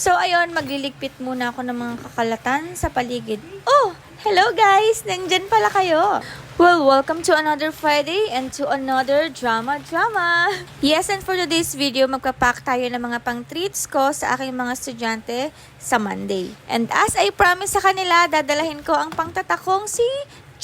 So ayun, magliligpit muna ako ng mga kakalatan sa paligid. Oh, hello guys! Nandyan pala kayo. Well, welcome to another Friday and to another drama drama. Yes, and for today's video, magpapack tayo ng mga pang treats ko sa aking mga estudyante sa Monday. And as I promise sa kanila, dadalahin ko ang pangtatakong si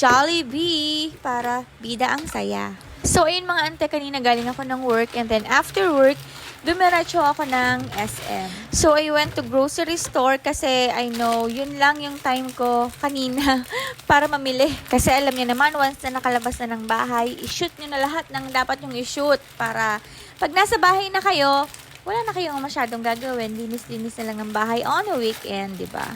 Jollibee para bida ang saya. So, ayun mga ante, kanina galing ako ng work and then after work, dumiretso ako ng SM. So, I went to grocery store kasi I know yun lang yung time ko kanina para mamili. Kasi alam niyo naman, once na nakalabas na ng bahay, i-shoot niyo na lahat ng dapat yung i-shoot para pag nasa bahay na kayo, wala na kayong masyadong gagawin. Linis-linis na lang ng bahay on a weekend, di ba?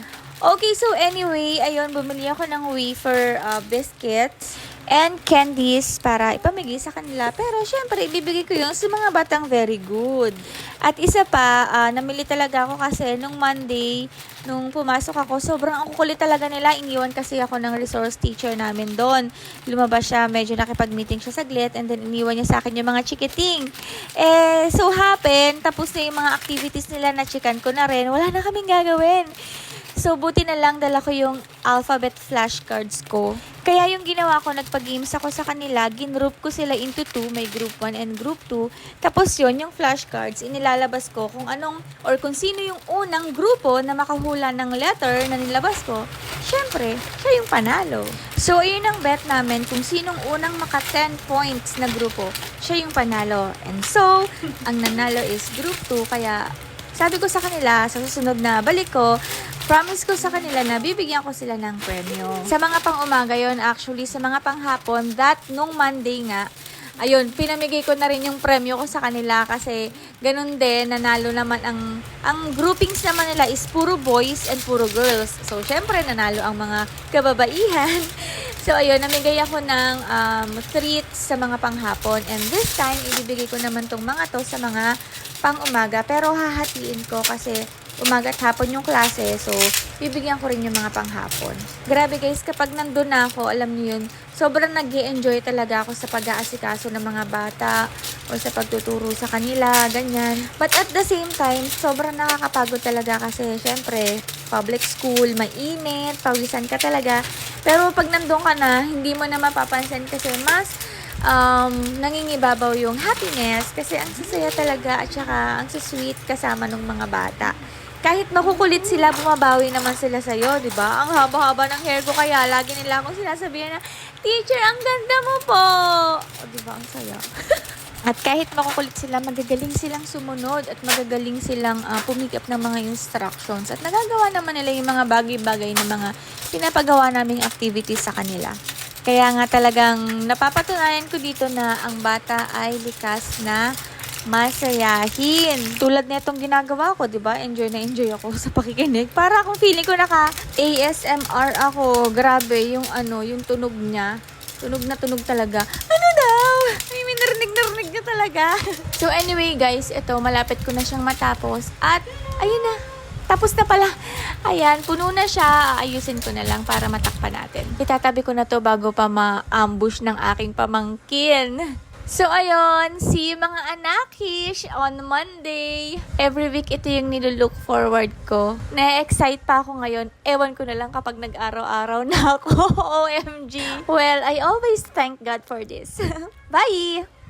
Okay, so anyway, ayun, bumili ako ng wafer uh, biscuits and candies para ipamigay sa kanila. Pero syempre, ibibigay ko yung sa mga batang very good. At isa pa, ah, namili talaga ako kasi nung Monday, nung pumasok ako, sobrang ang kukulit talaga nila. Iniwan kasi ako ng resource teacher namin doon. Lumabas siya, medyo nakipag-meeting siya saglit and then iniwan niya sa akin yung mga chikiting. Eh, so happen, tapos na yung mga activities nila na chikan ko na rin. Wala na kaming gagawin. So, buti na lang dala ko yung alphabet flashcards ko. Kaya yung ginawa ko, nagpag-games ako sa kanila, ginroup ko sila into two, may group 1 and group 2. Tapos yun, yung flashcards, inilalabas ko kung anong, or kung sino yung unang grupo na makahula ng letter na nilabas ko, syempre, siya yung panalo. So, yun ang bet namin, kung sinong unang maka 10 points na grupo, siya yung panalo. And so, ang nanalo is group 2, kaya sabi ko sa kanila, sa susunod na balik ko, promise ko sa kanila na bibigyan ko sila ng premyo. Sa mga pang umaga yon actually, sa mga panghapon, that nung Monday nga, ayun, pinamigay ko na rin yung premyo ko sa kanila kasi ganun din, nanalo naman ang, ang groupings naman nila is puro boys and puro girls. So, syempre, nanalo ang mga kababaihan. So, ayun, namigay ako ng um, treats sa mga panghapon. And this time, ibibigay ko naman tong mga to sa mga pang-umaga. Pero hahatiin ko kasi umaga at hapon yung klase. So, bibigyan ko rin yung mga panghapon. Grabe guys, kapag nandun na ako, alam niyo yun, sobrang nag enjoy talaga ako sa pag-aasikaso ng mga bata o sa pagtuturo sa kanila, ganyan. But at the same time, sobrang nakakapagod talaga kasi syempre, public school, mainit, pawisan ka talaga. Pero pag nandun ka na, hindi mo na mapapansin kasi mas um, nangingibabaw yung happiness kasi ang sasaya talaga at saka ang sweet kasama ng mga bata. Kahit makukulit sila, bumabawi naman sila sa'yo, di ba? Ang haba-haba ng hair ko kaya lagi nila akong sinasabihan na, Teacher, ang ganda mo po! O, di ba? Ang saya. At kahit makukulit sila, magagaling silang sumunod at magagaling silang uh, pumikap ng mga instructions. At nagagawa naman nila yung mga bagay-bagay na mga pinapagawa naming activities sa kanila. Kaya nga talagang napapatunayan ko dito na ang bata ay likas na masayahin. Tulad na itong ginagawa ko, di ba? Enjoy na enjoy ako sa pakikinig. Para akong feeling ko naka ASMR ako. Grabe yung ano, yung tunog niya. Tunog na tunog talaga. Ano daw? Ay, may narinig-narinig na talaga. so anyway guys, ito, malapit ko na siyang matapos. At, ayun na, tapos na pala. Ayan, puno na siya. Ayusin ko na lang para matakpan natin. Itatabi ko na to bago pa ma-ambush ng aking pamangkin. So, ayun, see you mga anakish on Monday. Every week, ito yung nilulook forward ko. Na-excite pa ako ngayon. Ewan ko na lang kapag nag-araw-araw na ako. OMG. Well, I always thank God for this. Bye!